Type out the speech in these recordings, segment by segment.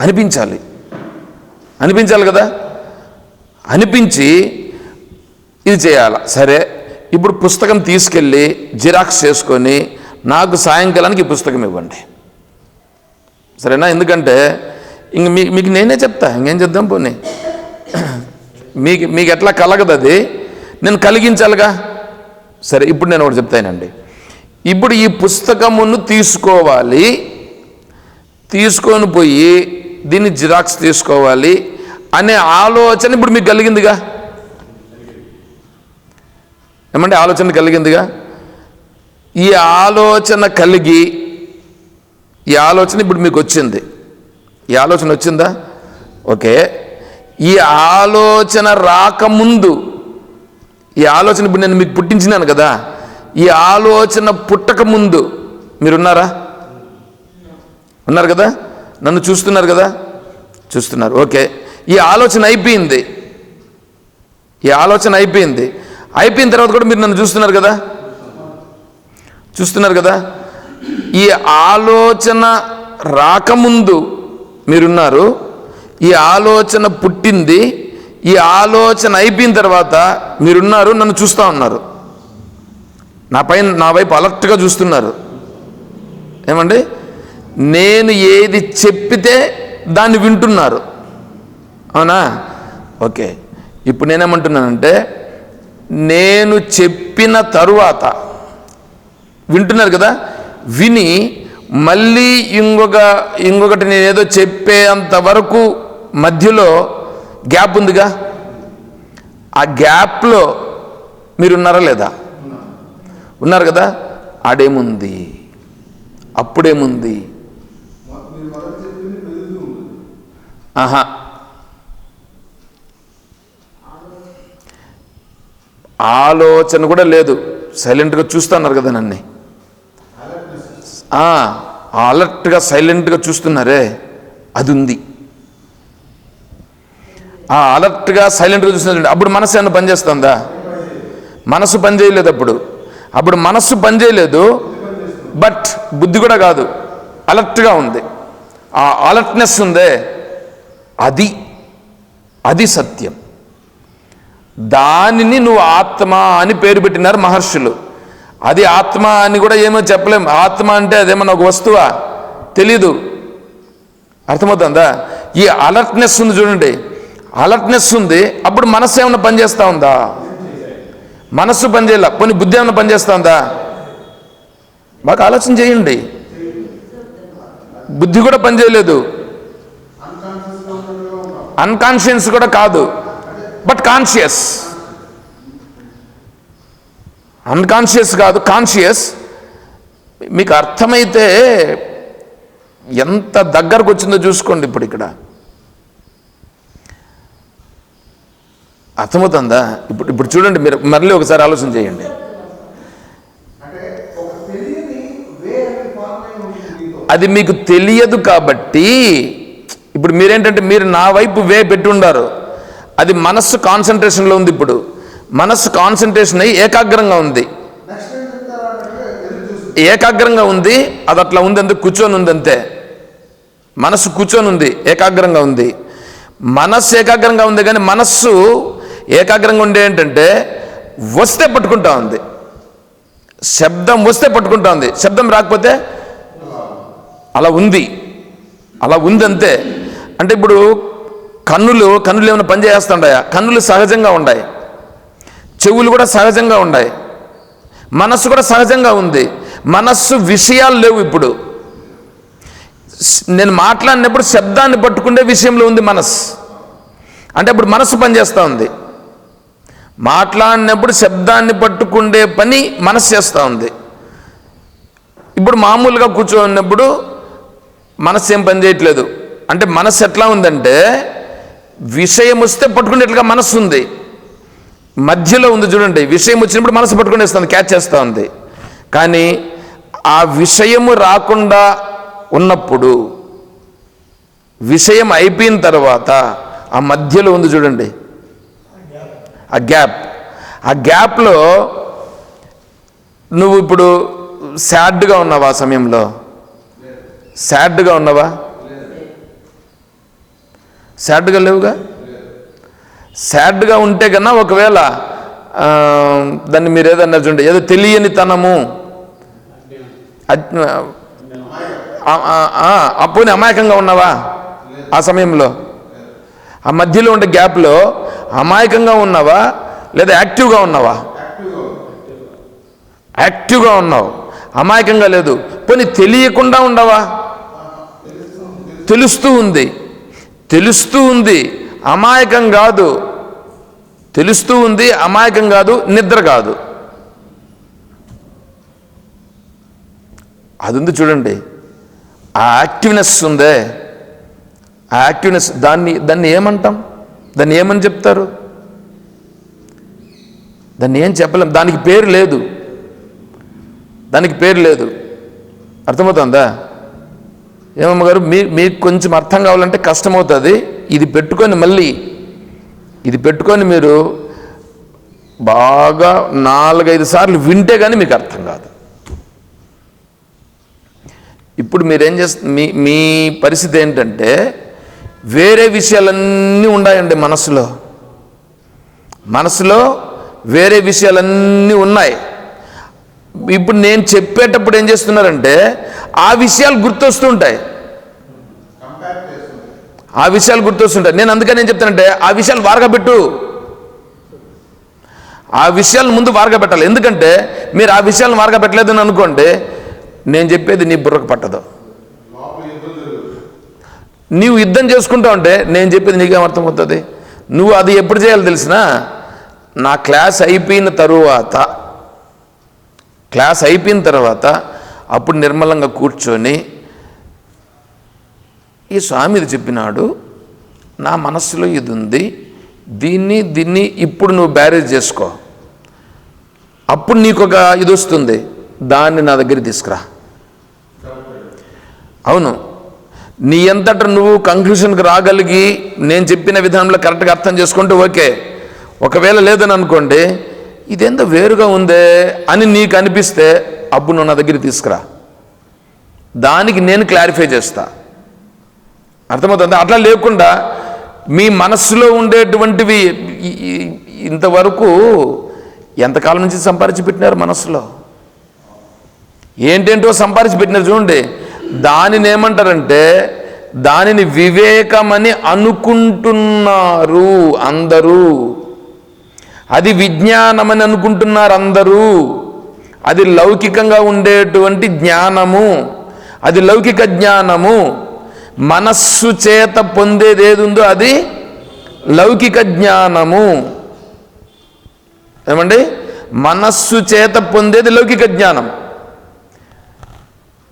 అనిపించాలి. అనిపించాలి కదా? అనిపించి ఇది చేయాలి. సరే ఇప్పుడు పుస్తకం తీసుకెళ్ళి జిరాక్స్ చేసుకొని నాకు సాయంకాలానికి ఈ పుస్తకం ఇవ్వండి. సరేనా? ఎందుకంటే ఇంక మీ మీకు నేనే చెప్తా ఇంకేం చెప్దాం పోనీ. మీకు మీకు ఎట్లా కలగదు అది? నేను కలిగించాలిగా? సరే ఇప్పుడు నేను ఒకటి చెప్తానండి. ఇప్పుడు ఈ పుస్తకమును తీసుకోవాలి. తీసుకొని పోయి దీన్ని జిరాక్స్ తీసుకోవాలి అనే ఆలోచన ఇప్పుడు మీకు కలిగిందిగా? ఏమంటే ఆలోచన కలిగిందిగా? ఈ ఆలోచన కలిగి ఈ ఆలోచన ఇప్పుడు మీకు వచ్చింది. ఈ ఆలోచన వచ్చిందా? ఓకే. ఈ ఆలోచన రాకముందు ఈ ఆలోచన ఇప్పుడు నేను మీకు పుట్టించినాను కదా ఈ ఆలోచన పుట్టక ముందు మీరున్నారా? ఉన్నారు కదా? నన్ను చూస్తున్నారు కదా? చూస్తున్నారు. ఓకే. ఈ ఆలోచన అయిపోయింది. ఈ ఆలోచన అయిపోయింది. అయిపోయిన తర్వాత కూడా మీరు నన్ను చూస్తున్నారు కదా? చూస్తున్నారు కదా? ఈ ఆలోచన రాకముందు మీరున్నారు. ఈ ఆలోచన పుట్టింది. ఈ ఆలోచన అయిపోయిన తర్వాత మీరున్నారు నన్ను చూస్తూ ఉన్నారు. నా పైన నా వైపు అలర్ట్గా చూస్తున్నారు. ఏమండి? నేను ఏది చెప్పితే దాన్ని వింటున్నారు. అవునా? ఓకే. ఇప్పుడు నేనేమంటున్నానంటే నేను చెప్పిన తరువాత వింటున్నారు కదా? విని మళ్ళీ ఇంకొక ఇంకొకటి నేను ఏదో చెప్పేంత వరకు మధ్యలో గ్యాప్ ఉందిగా? ఆ గ్యాప్లో మీరున్నారా లేదా? ఉన్నారు కదా? ఆడేముంది? అప్పుడేముంది? ఆహా. ఆలోచన కూడా లేదు. సైలెంట్గా చూస్తున్నారు కదా నన్ను. అలర్ట్గా సైలెంట్గా చూస్తున్నారే. అది ఉంది ఆ అలర్ట్గా సైలెంట్గా చూస్తున్నారు అప్పుడు మనసు ఏమన్నా పనిచేస్తుందా మనసు పనిచేయలేదు అప్పుడు. అప్పుడు మనస్సు పనిచేయలేదు బట్ బుద్ధి కూడా కాదు. అలర్ట్గా ఉంది. ఆ అలర్ట్నెస్ ఉందే. అది అది సత్యం. దానిని నువ్వు ఆత్మ అని పేరు పెట్టినారు మహర్షులు. అది ఆత్మ అని కూడా ఏమో చెప్పలేం. ఆత్మ అంటే అదేమన్నా ఒక వస్తువా? తెలీదు. అర్థమవుతుందా? ఈ అలర్ట్నెస్ ఉంది చూడండి. అలర్ట్నెస్ ఉంది అప్పుడు మనస్సు ఏమైనా పనిచేస్తూ ఉందా? మనస్సు పనిచేయాల పోనీ బుద్ధి ఏమైనా పనిచేస్తూ ఉందా? బాగా ఆలోచన చేయండి. బుద్ధి కూడా పనిచేయలేదు అన్కాన్షియస్ కూడా కాదు. బట్ కాన్షియస్ అన్కాన్షియస్ కాదు కాన్షియస్ మీకు అర్థమైతే ఎంత దగ్గరకు వచ్చిందో చూసుకోండి ఇప్పుడు ఇక్కడ. అర్థమవుతుందా? ఇప్పుడు ఇప్పుడు చూడండి మీరు మళ్ళీ ఒకసారి ఆలోచన చేయండి. అది మీకు తెలియదు కాబట్టి ఇప్పుడు మీరేంటంటే మీరు నా వైపు వే పెట్టుండారు. అది మనస్సు కాన్సన్ట్రేషన్లో ఉంది ఇప్పుడు. మనస్సు కాన్సన్ట్రేషన్ అయ్యి ఏకాగ్రంగా ఉంది. ఏకాగ్రంగా ఉంది అది అట్లా ఉంది అంతే కూర్చొని ఉంది అంతే మనస్సు కూర్చొని ఉంది ఏకాగ్రంగా ఉంది. మనస్సు ఏకాగ్రంగా ఉంది కానీ మనస్సు ఏకాగ్రంగా ఉండే ఏంటంటే వస్తే పట్టుకుంటా ఉంది. శబ్దం వస్తే పట్టుకుంటా ఉంది. శబ్దం రాకపోతే అలా ఉంది. అలా ఉంది అంతే అంటే ఇప్పుడు కన్నులు కన్నులు ఏమైనా పనిచేస్తుంటాయా కన్నులు సహజంగా ఉన్నాయి చెవులు కూడా సహజంగా ఉన్నాయి మనస్సు కూడా సహజంగా ఉంది. మనస్సు విషయాలు లేవు ఇప్పుడు. నేను మాట్లాడినప్పుడు శబ్దాన్ని పట్టుకునే విషయంలో ఉంది మనస్సు అంటే ఇప్పుడు మనస్సు పనిచేస్తూ ఉంది. మాట్లాడినప్పుడు శబ్దాన్ని పట్టుకుండే పని మనస్సు చేస్తూ ఉంది. ఇప్పుడు మామూలుగా కూర్చోన్నప్పుడు మనస్సు ఏం పని చేయట్లేదు. అంటే మనస్సు ఎట్లా ఉందంటే విషయం వస్తే పట్టుకునేట్లుగా మనస్సు ఉంది. మధ్యలో ఉంది చూడండి విషయం వచ్చినప్పుడు మనసు పట్టుకునేస్తుంది క్యాచ్ చేస్తూ ఉంది కానీ ఆ విషయము రాకుండా ఉన్నప్పుడు విషయం అయిపోయిన తర్వాత ఆ మధ్యలో ఉంది చూడండి. ఆ గ్యాప్. ఆ గ్యాప్లో నువ్వు ఇప్పుడు సాడ్గా ఉన్నావా ఆ సమయంలో? సాడ్గా ఉన్నావా? సాడ్గా లేవుగా? సాడ్గా ఉంటే కన్నా ఒకవేళ దాన్ని మీరు ఏదన్నా చూడండి ఏదో తెలియని తనము ఆ- అప్పుని అమాయకంగా ఉన్నావా? ఆ సమయంలో? ఆ మధ్యలో ఉండే గ్యాప్లో అమాయకంగా ఉన్నావా? లేదా యాక్టివ్గా ఉన్నావా? యాక్టివ్గా ఉన్నావు. అమాయకంగా లేదు. పోనీ తెలియకుండా ఉండవా? తెలుస్తూ ఉంది. తెలుస్తూ ఉంది. అమాయకం కాదు. తెలుస్తూ ఉంది అమాయకం కాదు నిద్ర కాదు. అది ఉంది చూడండి. ఆ యాక్టివ్నెస్ ఉందే. ఆ యాక్టివ్నెస్ దాన్ని దాన్ని ఏమంటాం? దాన్ని ఏమని చెప్తారు? దాన్ని ఏం చెప్పలేం. దానికి పేరు లేదు. దానికి పేరు లేదు. అర్థమవుతుందా? ఏమమ్మ గారు మీ మీకు కొంచెం అర్థం కావాలంటే కష్టమవుతుంది. ఇది పెట్టుకొని మళ్ళీ ఇది పెట్టుకొని మీరు బాగా నాలుగైదు సార్లు వింటే కానీ మీకు అర్థం కాదు. ఇప్పుడు మీరేం చేస్తు మీ మీ పరిస్థితి ఏంటంటే వేరే విషయాలన్నీ ఉన్నాయండి మనసులో. మనసులో వేరే విషయాలన్నీ ఉన్నాయి. ఇప్పుడు నేను చెప్పేటప్పుడు ఏం చేస్తున్నారంటే ఆ విషయాలు గుర్తొస్తుంటాయి. ఆ విషయాలు గుర్తొస్తుంటాయి. నేను అందుకని ఏం చెప్తానంటే ఆ విషయాలు వారగబెట్టు ఆ విషయాలను ముందు వారగబెట్టాలి ఎందుకంటే మీరు ఆ విషయాలను వారగబెట్టలేదని అనుకోండి నేను చెప్పేది నీ బుర్రకు పట్టదు. నీవు యుద్ధం చేసుకుంటా ఉంటే నేను చెప్పేది నీకేం అర్థమవుతుంది? నువ్వు అది ఎప్పుడు చేయాలి తెలిసినా నా క్లాస్ అయిపోయిన తరువాత క్లాస్ అయిపోయిన తర్వాత అప్పుడు నిర్మలంగా కూర్చొని ఈ స్వామిది చెప్పినాడు నా మనస్సులో ఇది ఉంది దీన్ని దీన్ని ఇప్పుడు నువ్వు బ్యారేజ్ చేసుకో. అప్పుడు నీకు ఒక ఇది వస్తుంది దాన్ని నా దగ్గర తీసుకురా. అవును నీ ఎంతట నువ్వు కంక్లూషన్కి రాగలిగి నేను చెప్పిన విధానంలో కరెక్ట్గా అర్థం చేసుకుంటే ఓకే. ఒకవేళ లేదని అనుకోండి ఇదేందో వేరుగా ఉందే అని నీకు అనిపిస్తే అబ్బును నువ్వు నా దగ్గర తీసుకురా. దానికి నేను క్లారిఫై చేస్తా. అర్థమవుతుంది? అట్లా లేకుండా మీ మనస్సులో ఉండేటువంటివి ఇంతవరకు ఎంతకాలం నుంచి సంపాదించి పెట్టినారు మనస్సులో? ఏంటేంటో సంపాదించి పెట్టినారు చూడండి. దానిని ఏమంటారంటే దానిని వివేకమని అనుకుంటున్నారు అందరూ. అది విజ్ఞానమని అనుకుంటున్నారు అందరూ. అది లౌకికంగా ఉండేటువంటి జ్ఞానము. అది లౌకిక జ్ఞానము. మనస్సు చేత పొందేది ఏది ఉందో అది లౌకిక జ్ఞానము. ఏమండి? మనస్సు చేత పొందేది లౌకిక జ్ఞానం.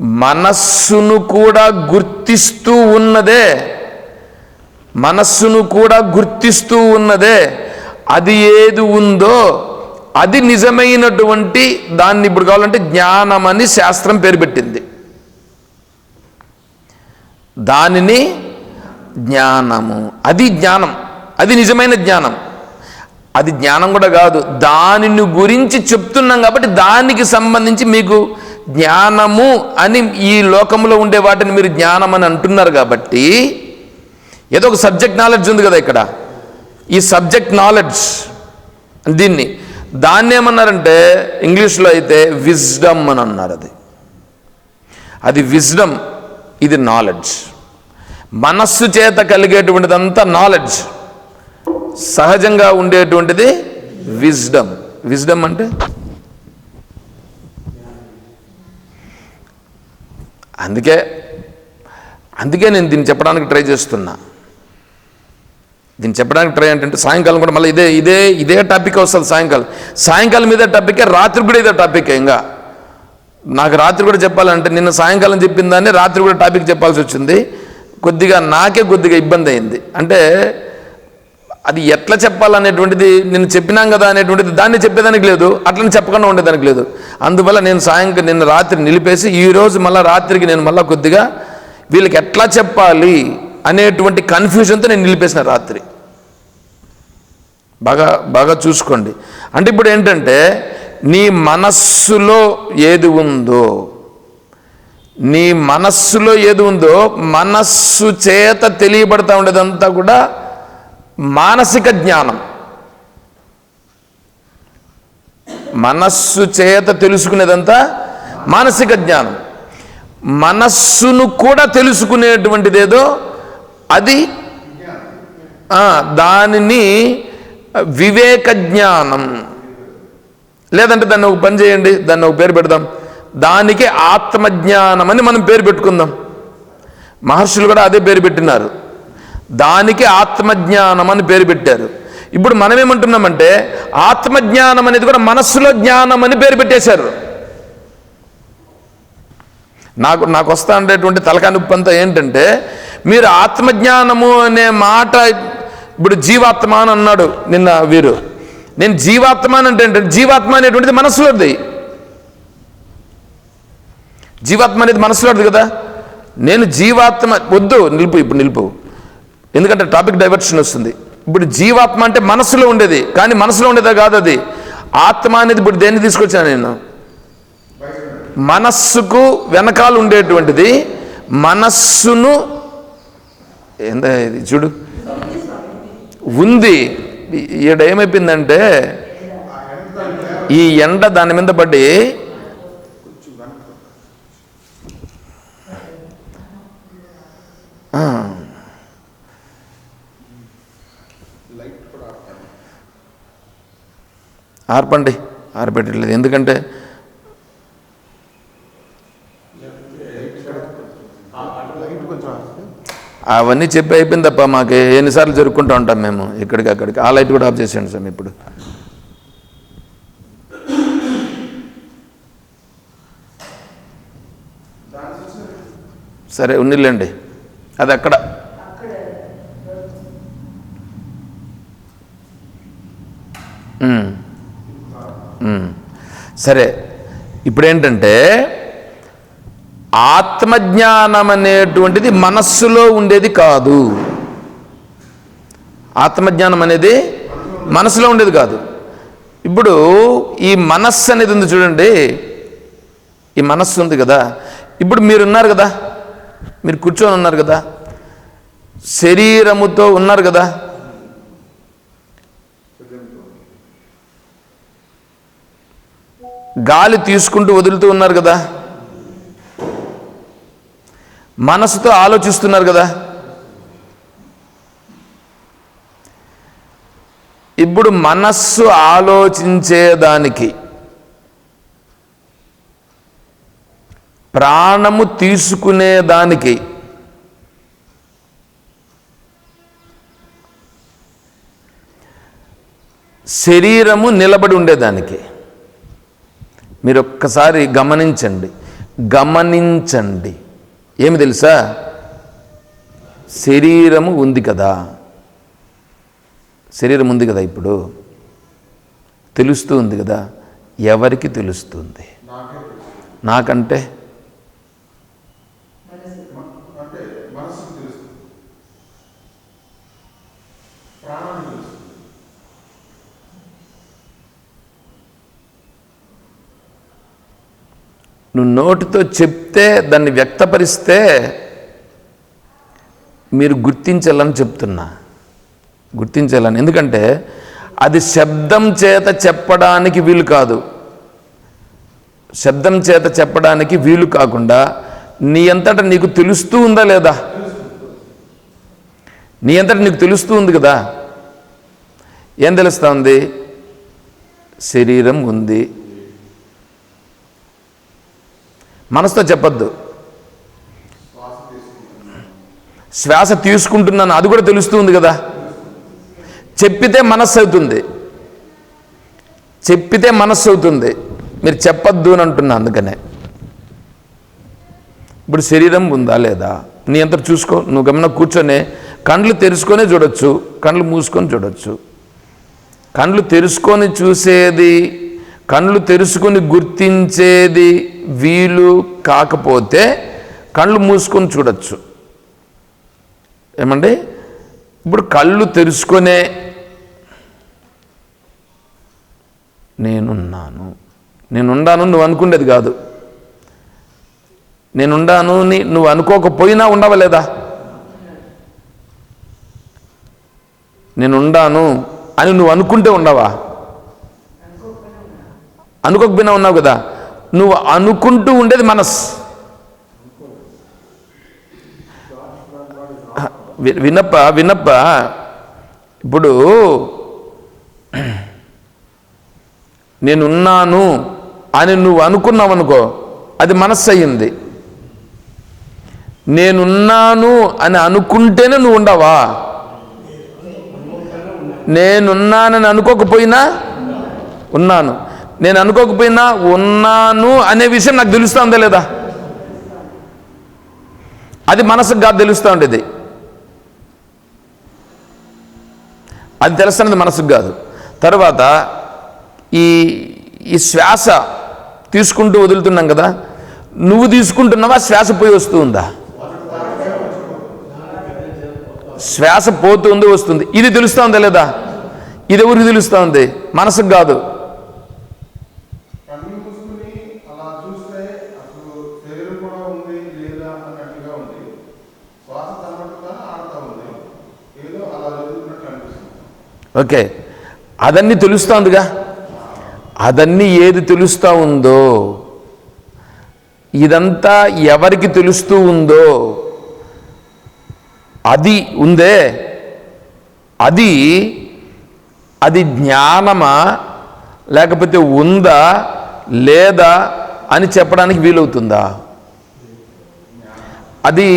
మనస్సును కూడా గుర్తిస్తూ ఉన్నదే. మనస్సును కూడా గుర్తిస్తూ ఉన్నదే. అది ఏది ఉందో అది నిజమైనటువంటి దాన్ని ఇప్పుడు కావాలంటే జ్ఞానమని శాస్త్రం పేరు పెట్టింది. దానిని జ్ఞానము. అది జ్ఞానం. అది నిజమైన జ్ఞానం. అది జ్ఞానం కూడా కాదు. దానిని గురించి చెప్తున్నాం కాబట్టి దానికి సంబంధించి మీకు జ్ఞానము అని ఈ లోకంలో ఉండే వాటిని మీరు జ్ఞానం అని అంటున్నారు కాబట్టి ఏదో ఒక సబ్జెక్ట్ నాలెడ్జ్ ఉంది కదా ఇక్కడ. ఈ సబ్జెక్ట్ నాలెడ్జ్ దీన్ని దాన్ని ఏమన్నారంటే ఇంగ్లీష్లో అయితే విజ్డమ్ అని అన్నారు అది. అది విజ్డమ్ ఇది నాలెడ్జ్. మనస్సు చేత కలిగేటువంటిదంతా నాలెడ్జ్. సహజంగా ఉండేటువంటిది విజ్డమ్. విజ్డమ్ అంటే? అందుకే అందుకే నేను దీన్ని చెప్పడానికి ట్రై చేస్తున్నా. దీన్ని చెప్పడానికి ట్రై ఏంటంటే సాయంకాలం కూడా మళ్ళీ ఇదే ఇదే ఇదే టాపిక్ వస్తుంది సాయంకాలం. సాయంకాలం ఇదే టాపికే రాత్రి కూడా ఇదే టాపిక్ ఇంకా. నాకు రాత్రి కూడా చెప్పాలంటే నిన్న సాయంకాలం చెప్పిన దాన్ని రాత్రి కూడా టాపిక్ చెప్పాల్సి వచ్చింది. కొద్దిగా నాకే కొద్దిగా ఇబ్బంది అయింది. అంటే అది ఎట్లా చెప్పాలనేటువంటిది నేను చెప్పినాం కదా అనేటువంటిది దాన్ని చెప్పేదానికి లేదు. అట్లని చెప్పకుండా ఉండేదానికి లేదు. అందువల్ల నేను సాయంకాలం నిన్న రాత్రి నిలిపేసి ఈరోజు మళ్ళీ రాత్రికి నేను మళ్ళీ కొద్దిగా వీళ్ళకి ఎట్లా చెప్పాలి? అనేటువంటి కన్ఫ్యూజన్తో నేను నిలిపేసిన రాత్రి. బాగా బాగా చూసుకోండి. అంటే ఇప్పుడు ఏంటంటే నీ మనస్సులో ఏది ఉందో నీ మనస్సులో ఏది ఉందో మనస్సు చేత తెలియబడతా ఉండేదంతా కూడా మానసిక జ్ఞానం. మనస్సు చేత తెలుసుకునేదంతా మానసిక జ్ఞానం. మనస్సును కూడా తెలుసుకునేటువంటిదేదో అది? దానిని వివేక జ్ఞానం. లేదంటే దాన్ని ఒక పని చేయండి దాన్ని ఒక పేరు పెడదాం. దానికి ఆత్మజ్ఞానం అని మనం పేరు పెట్టుకుందాం. మహర్షులు కూడా అదే పేరు పెట్టినారు. దానికి ఆత్మజ్ఞానం అని పేరు పెట్టారు. ఇప్పుడు మనం ఏమంటున్నామంటే ఆత్మజ్ఞానం అనేది కూడా మనస్సులో జ్ఞానం అని పేరు పెట్టేశారు. నాకు నాకు వస్తా ఉండేటువంటి తలకాయ అంతా ఏంటంటే మీరు ఆత్మజ్ఞానము అనే మాట ఇప్పుడు జీవాత్మ అని అన్నాడు నిన్న వీరు. నేను జీవాత్మ అని అంటే ఏంటంటే జీవాత్మ అనేటువంటిది మనసులోది జీవాత్మ అనేది మనసులోది కదా. నేను జీవాత్మ వద్దు నిలుపు ఇప్పుడు నిలుపు. ఎందుకంటే టాపిక్ డైవర్షన్ వస్తుంది. ఇప్పుడు జీవాత్మ అంటే మనసులో ఉండేది కానీ మనసులో ఉండేదా కాదు అది. ఆత్మ అనేది ఇప్పుడు దేన్ని తీసుకొచ్చాను నేను? మనస్సుకు వెనకాల ఉండేటువంటిది మనస్సును ఏందా ఇది? చూడు. ఉంది. ఈడ ఏమైపోయిందంటే ఈ ఎండ దాని మీద పడి ఆర్పండి ఆర్పెట్టలేదు ఎందుకంటే లైట్ కొంచెం ఆడితే అవన్నీ చెప్పి అయిపోయింది తప్ప మాకు ఎన్నిసార్లు జరుపుకుంటూ ఉంటాం మేము ఇక్కడికి అక్కడికి. ఆ లైట్ కూడా ఆఫ్ చేసేయండి సార్ ఇప్పుడు. సరే ఉన్నిలేండి అది అక్కడ. సరే ఇప్పుడేంటంటే ఆత్మజ్ఞానం అనేటువంటిది మనస్సులో ఉండేది కాదు. ఆత్మజ్ఞానం అనేది మనసులో ఉండేది కాదు. ఇప్పుడు ఈ మనస్సు అనేది ఉంది చూడండి. ఈ మనస్సు ఉంది కదా. ఇప్పుడు మీరు ఉన్నారు కదా. మీరు కూర్చొని ఉన్నారు కదా. శరీరముతో ఉన్నారు కదా. గాలి తీసుకుంటూ వదులుతూ ఉన్నారు కదా. మనసుతో ఆలోచిస్తున్నారు కదా. ఇప్పుడు మనస్సు ఆలోచించేదానికి ప్రాణము తీసుకునేదానికి శరీరము నిలబడి ఉండేదానికి. మీరు ఒక్కసారి గమనించండి. గమనించండి. ఏమి తెలుసా? శరీరము ఉంది కదా. శరీరం ఉంది కదా ఇప్పుడు? తెలుస్తూ ఉంది కదా. ఎవరికి తెలుస్తుంది? నాకే తెలుసు. నాకంటే అంటే మనసుకు తెలుస్తుంది ప్రాణానికి తెలుస్తుంది నువ్వు నోటితో చెప్తే దాన్ని వ్యక్తపరిస్తే మీరు గుర్తించాలని చెప్తున్నా. గుర్తించాలని. ఎందుకంటే అది శబ్దం చేత చెప్పడానికి వీలు కాదు. శబ్దం చేత చెప్పడానికి వీలు కాకుండా నీ అంతటా నీకు తెలుస్తూ ఉందా లేదా? నీ అంతటా నీకు తెలుస్తూ ఉంది కదా? ఏం తెలుస్తూ ఉంది? శరీరం ఉంది. మనసుతో చెప్పొద్దు. శ్వాస తీసుకుంటున్నాను అది కూడా తెలుస్తుంది కదా. చెప్పితే మనస్సు అవుతుంది. చెప్పితే మనస్సు అవుతుంది. మీరు చెప్పద్దు అని అంటున్నా అందుకనే. ఇప్పుడు శరీరం ఉందా లేదా? నీ అంతా చూసుకో నువ్వు గమన కూర్చొని కండ్లు తెరుచుకొనే చూడొచ్చు కండ్లు మూసుకొని చూడొచ్చు. కండ్లు తెరుచుకొని చూసేది కళ్ళు తెరుచుకొని గుర్తించేది వీలు కాకపోతే కళ్ళు మూసుకొని చూడొచ్చు. ఏమండి? ఇప్పుడు కళ్ళు తెరుచుకొనే నేనున్నాను. నేనున్నాను నువ్వు అనుకునేది కాదు. నేనుండాను అని నువ్వు అనుకోకపోయినా ఉండవా లేదా? నేనుండాను అని నువ్వు అనుకుంటే ఉండవా? అనుకోకపోయినా ఉన్నావు కదా నువ్వు అనుకుంటూ ఉండేది మనస్ విన్నప్ప వినప్ప వినప్ప ఇప్పుడు నేనున్నాను అని నువ్వు అనుకున్నావు అనుకో అది మనస్సు అయ్యింది. నేనున్నాను అని అనుకుంటేనే నువ్వు ఉండవా? నేనున్నానని అనుకోకపోయినా ఉన్నాను. నేను అనుకోకపోయినా ఉన్నాను అనే విషయం నాకు తెలుస్తుందా లేదా? అది మనసుకు కాదు తెలుస్తూ ఉండేది. అది తెలుస్తున్నది మనసుకు కాదు. తర్వాత ఈ ఈ శ్వాస తీసుకుంటూ వదులుతున్నాం కదా నువ్వు తీసుకుంటున్నావా? శ్వాస పోయి వస్తూ ఉందా శ్వాస పోతుంది వస్తుంది. ఇది తెలుస్తూ ఉందా లేదా? ఇది ఎవరికి తెలుస్తూ ఉంది? మనసుకు కాదు. ఓకే. అదన్నీ తెలుస్తోందిగా? అదన్నీ ఏది తెలుస్తూ ఉందో ఇదంతా ఎవరికి తెలుస్తూ ఉందో అది ఉందే అది అది జ్ఞానమా లేకపోతే ఉందా లేదా అని చెప్పడానికి వీలవుతుందా? అది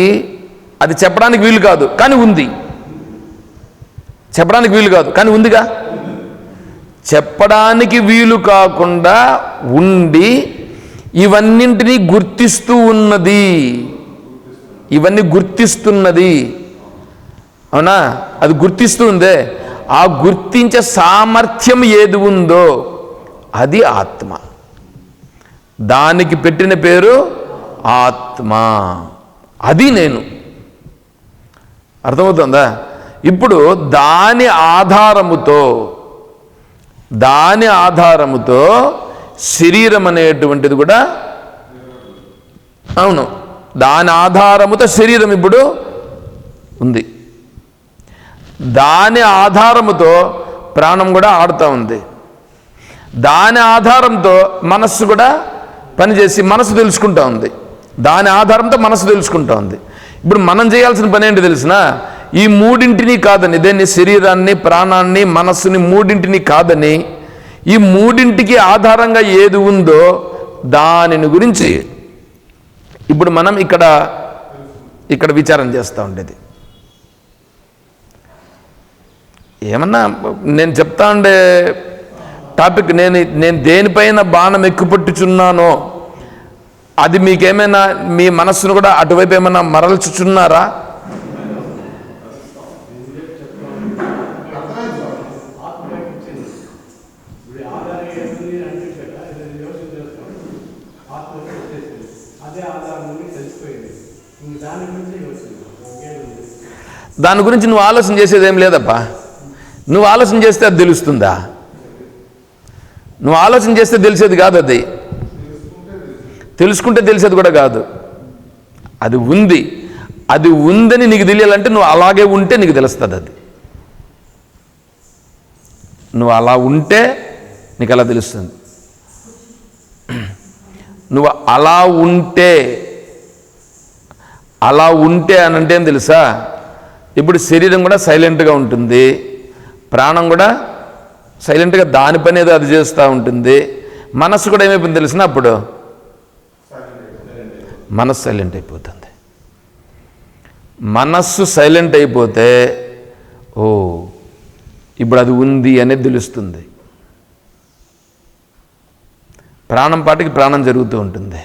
అది చెప్పడానికి వీలు కాదు కానీ ఉంది. చెప్పడానికి వీలు కాదు. కానీ ఉందిగా? చెప్పడానికి వీలు కాకుండా ఉండి ఇవన్నింటినీ గుర్తిస్తూ ఉన్నది. ఇవన్నీ గుర్తిస్తున్నది. అవునా? అది గుర్తిస్తూ ఉందే ఆ గుర్తించే సామర్థ్యం ఏది ఉందో అది ఆత్మ. దానికి పెట్టిన పేరు ఆత్మ. అది నేను. అర్థమవుతుందా? ఇప్పుడు దాని ఆధారముతో దాని ఆధారముతో శరీరం అనేటువంటిది కూడా అవును. దాని ఆధారముతో శరీరం ఇప్పుడు ఉంది. దాని ఆధారముతో ప్రాణం కూడా ఆడుతూ ఉంది. దాని ఆధారంతో మనస్సు కూడా పనిచేసి మనసు తెలుసుకుంటా ఉంది. దాని ఆధారంతో మనసు తెలుసుకుంటా ఉంది. ఇప్పుడు మనం చేయాల్సిన పని ఏంటి తెలిసినా ఈ మూడింటిని కాదని దేన్ని? శరీరాన్ని ప్రాణాన్ని మనస్సుని మూడింటిని కాదని ఈ మూడింటికి ఆధారంగా ఏది ఉందో దానిని గురించి ఇప్పుడు మనం ఇక్కడ ఇక్కడ విచారం చేస్తూ ఉండేది. ఏమన్నా నేను చెప్తా ఉండే టాపిక్ నేను నేను దేనిపైన బాణం ఎక్కుపట్టుచున్నానో అది మీకేమైనా మీ మనస్సును కూడా అటువైపు ఏమైనా మరల్చుచున్నారా ఇప్పుడు ఆధారం ఏముంది అంటే కదా ఇది యోచన చేస్తాం ఆత్మకి వచ్చేసింది అదే ఆధారం నుండి తెలిసిపోయింది ఇంక దాని గురించి యోచన ఇంకేముంది దాని గురించి నువ్వు ఆలోచన చేసేది ఏం లేదప్పా నువ్వు ఆలోచన చేస్తే అది తెలుస్తుందా? నువ్వు ఆలోచన చేస్తే తెలిసేది కాదు అది. తెలుసుకుంటే తెలిసేది కూడా కాదు. అది ఉంది. అది ఉందని నీకు తెలియాలంటే నువ్వు అలాగే ఉంటే నీకు తెలుస్తుంది అది. నువ్వు అలా ఉంటే నీకు అలా తెలుస్తుంది. నువ్వు అలా ఉంటే అలా ఉంటే అని అంటే ఏం తెలుసా? ఇప్పుడు శరీరం కూడా సైలెంట్గా ఉంటుంది. ప్రాణం కూడా సైలెంట్గా దాని పని ఏదో అది చేస్తూ ఉంటుంది. మనస్సు కూడా ఏమైపోయింది తెలిసిన అప్పుడు? మనస్సు సైలెంట్ అయిపోతుంది. మనస్సు సైలెంట్ అయిపోతే ఓ ఇప్పుడు అది ఉంది అనేది తెలుస్తుంది. ప్రాణం పాటికి ప్రాణం జరుగుతూ ఉంటుంది.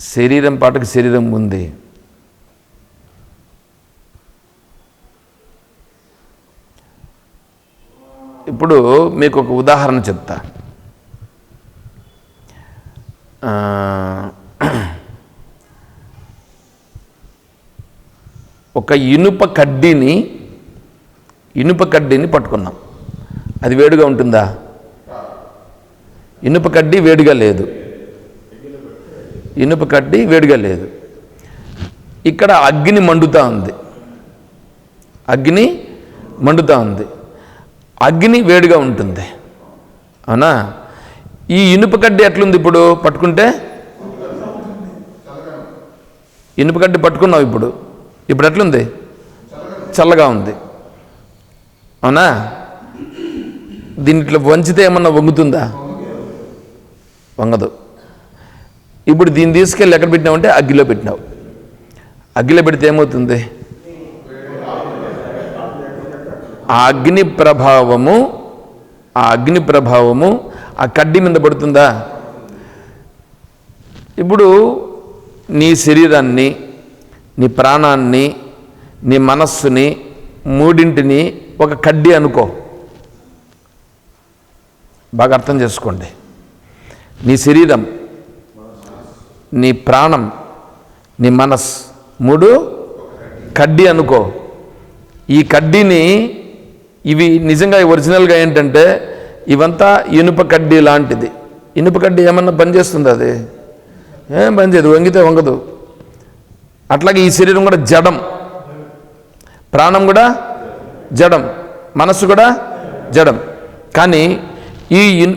శరీరం పాటకి శరీరం ఉంది. ఇప్పుడు మీకు ఒక ఉదాహరణ చెప్తా. ఒక ఇనుప కడ్డీని ఇనుప కడ్డీని పట్టుకున్నాం. అది వేడిగా ఉంటుందా? ఇనుప కడ్డీ వేడిగా లేదు. ఇనుప కడ్డీ వేడిగా లేదు. ఇక్కడ అగ్ని మండుతూ ఉంది. అగ్ని మండుతూ ఉంది. అగ్ని వేడిగా ఉంటుంది. అవునా? ఈ ఇనుప కడ్డి ఎట్లుంది ఇప్పుడు? పట్టుకుంటే? ఇనుప కడ్డి పట్టుకున్నావు ఇప్పుడు. ఇప్పుడు ఎట్లుంది? చల్లగా ఉంది. అవునా? దీంట్లో వంచితే ఏమన్నా వంగుతుందా? వంగదు. ఇప్పుడు దీన్ని తీసుకెళ్ళి ఎక్కడ పెట్టినావంటే అగ్గిలో పెట్టినావు. అగ్గిలో పెడితే ఏమవుతుంది? ఆ అగ్ని ప్రభావము ఆ అగ్ని ప్రభావము ఆ కడ్డి మీద పడుతుందా? ఇప్పుడు నీ శరీరాన్ని నీ ప్రాణాన్ని నీ మనస్సుని మూడింటిని ఒక కడ్డీ అనుకో. బాగా అర్థం చేసుకోండి. నీ శరీరం నీ ప్రాణం నీ మనస్ మూడు కడ్డీ అనుకో. ఈ కడ్డీని ఇవి నిజంగా ఒరిజినల్గా ఏంటంటే ఇవంతా ఇనుప కడ్డీ లాంటిది. ఇనుప కడ్డీ ఏమన్నా పనిచేస్తుంది అది? ఏం పనిచేయదు వంగితే వంగదు. అట్లాగే ఈ శరీరం కూడా జడం. ప్రాణం కూడా జడం. మనస్సు కూడా జడం. కానీ ఈ ఇన్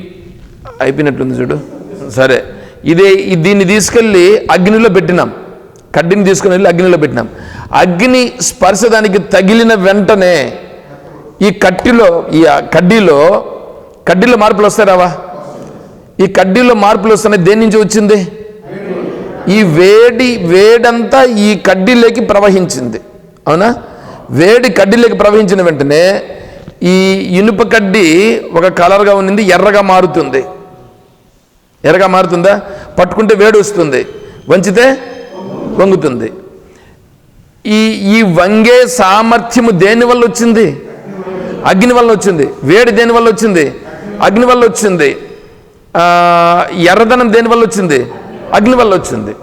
అయిపోయినట్లుంది చూడు. సరే. ఇదే దీన్ని తీసుకెళ్ళి అగ్నిలో పెట్టినాం. కడ్డీని తీసుకుని వెళ్ళి అగ్నిలో పెట్టినాం. అగ్ని స్పర్శ దానికి తగిలిన వెంటనే ఈ కట్టిలో ఈ కడ్డీలో కడ్డీలో మార్పులు వస్తాయి రావా? ఈ కడ్డీలో మార్పులు వస్తున్నాయి దేని నుంచి వచ్చింది? ఈ వేడి వేడంతా ఈ కడ్డీలోకి ప్రవహించింది. అవునా? వేడి కడ్డీలోకి ప్రవహించిన వెంటనే ఈ ఇనుప కడ్డీ ఒక కలర్గా ఉన్నింది ఎర్రగా మారుతుంది. ఎర్రగా మారుతుందా? పట్టుకుంటే వేడి వస్తుంది వంచితే వంగుతుంది. ఈ ఈ వంగే సామర్థ్యము దేని వల్ల వచ్చింది? అగ్ని వల్ల వచ్చింది. వేడి దేని వల్ల వచ్చింది? అగ్ని వల్ల వచ్చింది. ఎర్రదనం దేని వల్ల వచ్చింది? అగ్ని వల్ల వచ్చింది.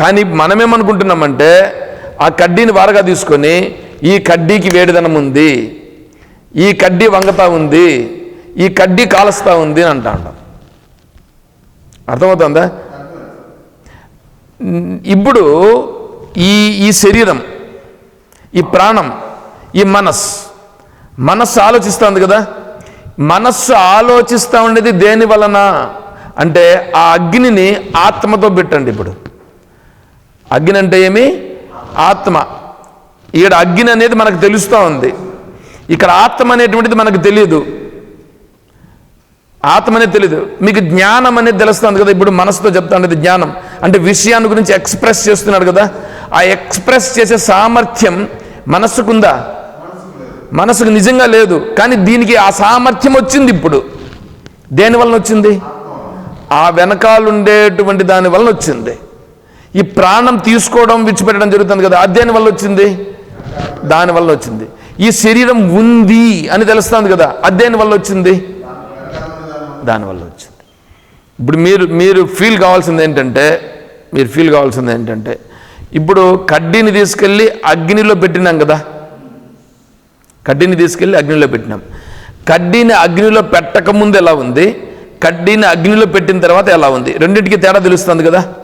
కానీ మనమేమనుకుంటున్నామంటే ఆ కడ్డీని వారగా తీసుకొని ఈ కడ్డీకి వేడిదనం ఉంది. ఈ కడ్డీ వంగతా ఉంది. ఈ కడ్డీ కాలుస్తా ఉంది అని అంటా ఉంటాం. అర్థమవుతుందా? ఇప్పుడు ఈ ఈ శరీరం ఈ ప్రాణం ఈ మనస్ మనస్సు ఆలోచిస్తుంది కదా? మనస్సు ఆలోచిస్తూ ఉండేది దేని వలన? అంటే ఆ అగ్నిని ఆత్మతో పెట్టండి ఇప్పుడు. అగ్ని అంటే ఏమి? ఆత్మ. ఈడ అగ్ని అనేది మనకు తెలుస్తూ ఉంది. ఇక్కడ ఆత్మ అనేటువంటిది మనకు తెలియదు ఆత్మ అనేది తెలియదు మీకు జ్ఞానం అనేది తెలుస్తుంది కదా ఇప్పుడు మనసుతో చెప్తా ఉండేది జ్ఞానం. అంటే విషయాన్ని గురించి ఎక్స్ప్రెస్ చేస్తున్నాడు కదా. ఆ ఎక్స్ప్రెస్ చేసే సామర్థ్యం మనస్సుకుందా? మనసుకు నిజంగా లేదు కానీ దీనికి ఆ సామర్థ్యం వచ్చింది ఇప్పుడు. దేని వలన వచ్చింది? ఆ వెనకాలుండేటువంటి దాని వలన వచ్చింది. ఈ ప్రాణం తీసుకోవడం విడిచిపెట్టడం జరుగుతుంది కదా అధ్యయనం వల్ల వచ్చింది? దాని వల్ల వచ్చింది. ఈ శరీరం ఉంది అని తెలుస్తుంది కదా అధ్యయనం వల్ల వచ్చింది? దానివల్ల వచ్చింది. ఇప్పుడు మీరు మీరు ఫీల్ కావాల్సింది ఏంటంటే మీరు ఫీల్ కావాల్సింది ఏంటంటే ఇప్పుడు కడ్డీని తీసుకెళ్ళి అగ్నిలో పెట్టినాం కదా కడ్డీని తీసుకెళ్ళి అగ్నిలో పెట్టినాం. కడ్డీని అగ్నిలో పెట్టకముందు ఎలా ఉంది? కడ్డీని అగ్నిలో పెట్టిన తర్వాత ఎలా ఉంది? రెండింటికి తేడా తెలుస్తుంది కదా?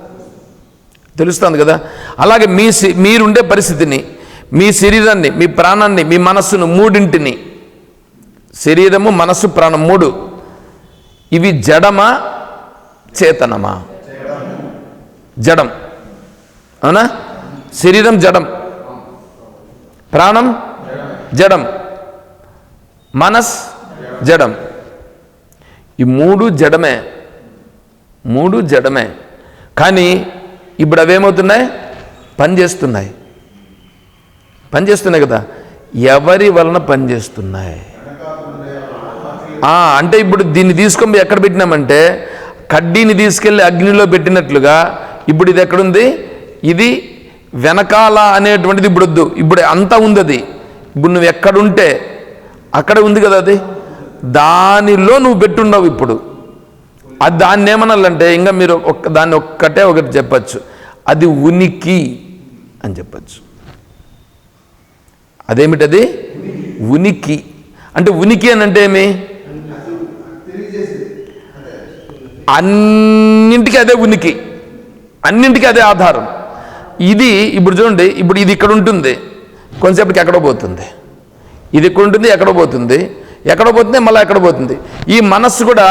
తెలుస్తుంది కదా? అలాగే మీ మీరుండే పరిస్థితిని మీ శరీరాన్ని మీ ప్రాణాన్ని మీ మనస్సును మూడింటిని శరీరము మనస్సు ప్రాణం మూడు. ఇవి జడమా చేతనమా? జడం. అవునా? శరీరం జడం. ప్రాణం? జడం. మనస్ జడం. ఈ మూడు జడమే. మూడు జడమే. కానీ ఇప్పుడు అవేమవుతున్నాయి పనిచేస్తున్నాయి పనిచేస్తున్నాయి కదా. ఎవరి వలన పనిచేస్తున్నాయి అంటే ఇప్పుడు దీన్ని తీసుకొని ఎక్కడ పెట్టినామంటే కడ్డీని తీసుకెళ్ళి అగ్నిలో పెట్టినట్లుగా ఇప్పుడు ఇది ఎక్కడుంది? ఇది వెనకాల అనేటువంటిది ఇప్పుడు వద్దు. ఇప్పుడు అంతా ఉంది అది. ఇప్పుడు నువ్వు ఎక్కడుంటే అక్కడ ఉంది కదా అది? దానిలో నువ్వు పెట్టుండవు ఇప్పుడు. అది దాన్ని ఏమనాలంటే ఇంకా మీరు ఒక్క దాన్ని ఒక్కటే ఒకటి చెప్పచ్చు. అది ఉనికి అని చెప్పచ్చు. అదేమిటది? ఉనికి. అంటే ఉనికి అని అంటే ఏమి? అన్నింటికి అదే ఉనికి. అన్నింటికి అదే ఆధారం. ఇది ఇప్పుడు చూడండి ఇప్పుడు ఇది ఇక్కడ ఉంటుంది. కొంతసేపటికి ఎక్కడో పోతుంది. ఇది ఇక్కడ ఉంటుంది ఎక్కడో పోతుంది. ఎక్కడో పోతుంది మళ్ళీ ఎక్కడ పోతుంది. ఈ మనస్సు కూడా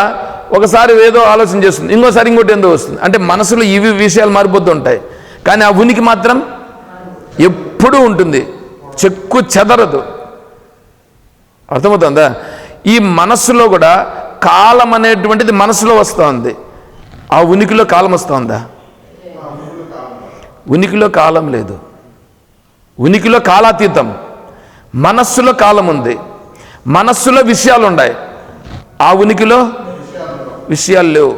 ఒకసారి ఏదో ఆలోచన చేస్తుంది ఇంకోసారి ఇంకోటి ఏందో వస్తుంది. అంటే మనసులో ఇవి విషయాలు మారిపోతూ ఉంటాయి. కానీ ఆ ఉనికి మాత్రం ఎప్పుడూ ఉంటుంది. చెక్కు చెదరదు. అర్థమవుతుందా? ఈ మనస్సులో కూడా కాలం అనేటువంటిది మనసులో వస్తుంది. ఆ ఉనికిలో కాలం వస్తుందా? ఉనికిలో కాలం లేదు. ఉనికిలో కాలాతీతం. మనస్సులో కాలం ఉంది మనస్సులో విషయాలు ఉన్నాయి ఆ ఉనికిలో విషయాలు లేవు.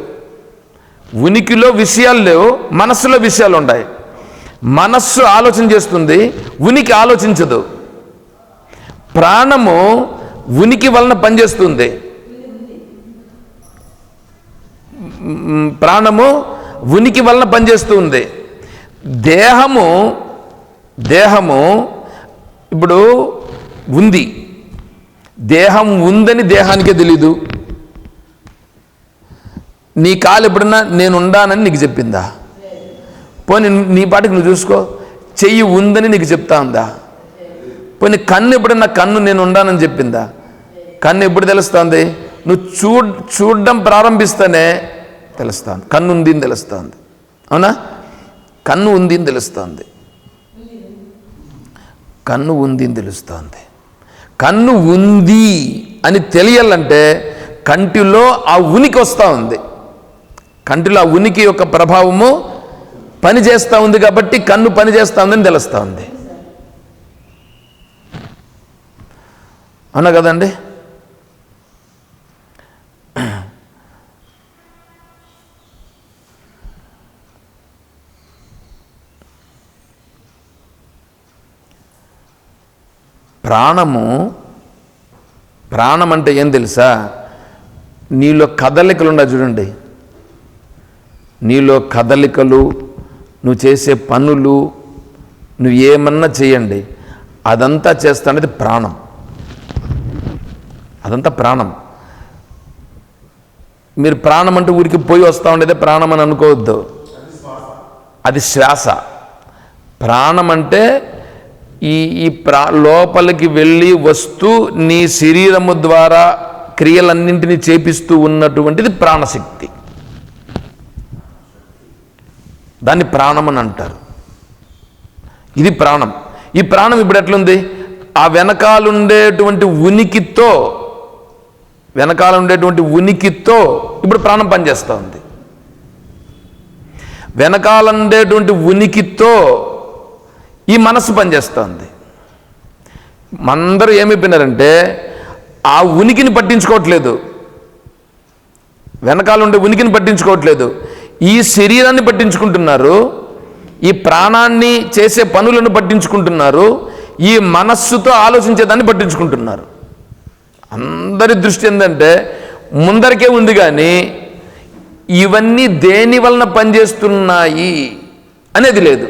ఉనికిలో విషయాలు లేవు మనస్సులో విషయాలు ఉన్నాయి మనస్సు ఆలోచన చేస్తుంది ఉనికి ఆలోచించదు. ప్రాణము ఉనికి వలన పనిచేస్తుంది. ప్రాణము ఉనికి వలన పనిచేస్తుంది. దేహము దేహము ఇప్పుడు ఉంది. దేహం ఉందని దేహానికే తెలీదు. నీ కాలు ఎప్పుడన్నా నేను ఉండానని నీకు చెప్పిందా? పోనీ నీ పాటికి నువ్వు చూసుకో చెయ్యి ఉందని నీకు చెప్తా ఉందా? పోనీ కన్ను ఎప్పుడన్నా కన్ను నేను ఉండానని చెప్పిందా? కన్ను ఎప్పుడు తెలుస్తుంది? నువ్వు చూ చూడడం ప్రారంభిస్తేనే తెలుస్తాను కన్ను ఉంది అని తెలుస్తుంది. అవునా? కన్ను ఉంది అని తెలుస్తుంది. కన్ను ఉంది అని తెలుస్తుంది. కన్ను ఉంది అని తెలియాలంటే కంటిలో ఆ ఉనికి వస్తూ ఉంది. కంటిలో ఆ ఉనికి యొక్క ప్రభావము పని చేస్తూ ఉంది కాబట్టి కన్ను పని చేస్తూ ఉందని తెలుస్తూ ఉంది అవునా కదండి? ప్రాణము ప్రాణం అంటే ఏం తెలుసా? నీలో కదలికలు ఉన్నాయి చూడండి. నీలో కదలికలు నువ్వు చేసే పనులు నువ్వు ఏమన్నా చేయండి. అదంతా చేస్తానేది ప్రాణం. అదంతా ప్రాణం. మీరు ప్రాణం అంటే ఊరికి పోయి వస్తూ ఉండేదే ప్రాణం అని అనుకోవద్దు. అది శ్వాస. ప్రాణం అంటే ఈ ఈ ప్రా లోపలికి వెళ్ళి వస్తూ నీ శరీరము ద్వారా క్రియలన్నింటినీ చేపిస్తూ ఉన్నటువంటిది ప్రాణశక్తి. దాన్ని ప్రాణం అని అంటారు. ఇది ప్రాణం. ఈ ప్రాణం ఇప్పుడు ఎట్లుంది? ఆ వెనకాలుండేటువంటి ఉనికితో వెనకాల ఉండేటువంటి ఉనికితో ఇప్పుడు ప్రాణం పనిచేస్తూ ఉంది. వెనకాల ఉండేటువంటి ఉనికితో ఈ మనస్సు పనిచేస్తుంది. అందరూ ఏమైపోయినారంటే ఆ ఉనికిని పట్టించుకోవట్లేదు. వెనకాల ఉండే ఉనికిని పట్టించుకోవట్లేదు. ఈ శరీరాన్ని పట్టించుకుంటున్నారు. ఈ ప్రాణాన్ని చేసే పనులను పట్టించుకుంటున్నారు. ఈ మనస్సుతో ఆలోచించేదాన్ని పట్టించుకుంటున్నారు. అందరి దృష్టి ఏంటంటే ముందరికే ఉంది కానీ ఇవన్నీ దేని వలన పనిచేస్తున్నాయి అనేది లేదు.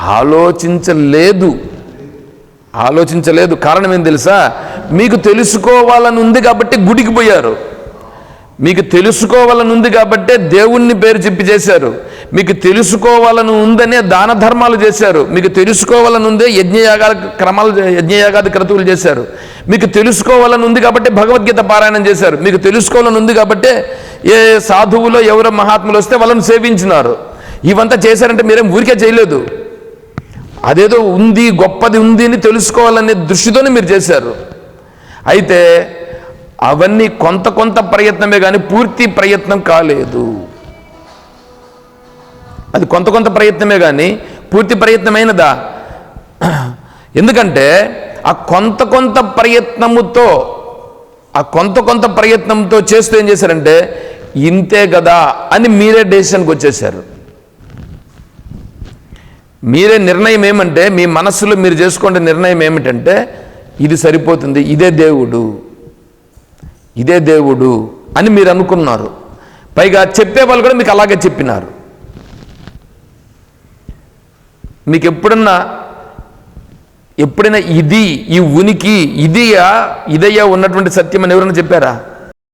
ఆలోచించలేదు. ఆలోచించలేదు. కారణం ఏం తెలుసా? మీకు తెలుసుకోవాలని ఉంది కాబట్టి గుడికి పోయారు. మీకు తెలుసుకోవాలని ఉంది కాబట్టే దేవుణ్ణి పేరు చెప్పి చేశారు. మీకు తెలుసుకోవాలని ఉందనే దాన ధర్మాలు చేశారు. మీకు తెలుసుకోవాలని ఉందే యజ్ఞయాగాల క్రమాలు యజ్ఞయాగాది క్రతువులు చేశారు. మీకు తెలుసుకోవాలని ఉంది కాబట్టి భగవద్గీత పారాయణం చేశారు. మీకు తెలుసుకోవాలని ఉంది కాబట్టే ఏ సాధువులో ఎవరో మహాత్ములు వస్తే వాళ్ళని సేవించినారు. ఇవంతా చేశారంటే మీరేం ఊరికే చేయలేదు. అదేదో ఉంది గొప్పది ఉంది అని తెలుసుకోవాలనే దృష్టితోనే మీరు చేశారు. అయితే అవన్నీ కొంత కొంత ప్రయత్నమే కానీ పూర్తి ప్రయత్నం కాలేదు. అది కొంత కొంత ప్రయత్నమే కానీ పూర్తి ప్రయత్నమైనదా? ఎందుకంటే ఆ కొంత కొంత ప్రయత్నముతో ఆ కొంత కొంత ప్రయత్నంతో చేస్తూ ఏం చేశారంటే ఇంతే కదా అని మీరే డెసిషన్కి వచ్చేసారు మీరే నిర్ణయం ఏమంటే మీ మనస్సులో మీరు చేసుకునే నిర్ణయం ఏమిటంటే ఇది సరిపోతుంది ఇదే దేవుడు ఇదే దేవుడు అని మీరు అనుకున్నారు. పైగా చెప్పే వాళ్ళు కూడా మీకు అలాగే చెప్పినారు. మీకు ఎప్పుడన్నా ఎప్పుడైనా ఇది ఈ ఉనికి ఇదియా ఇదయ్యా ఉన్నటువంటి సత్యం అని ఎవరైనా చెప్పారా?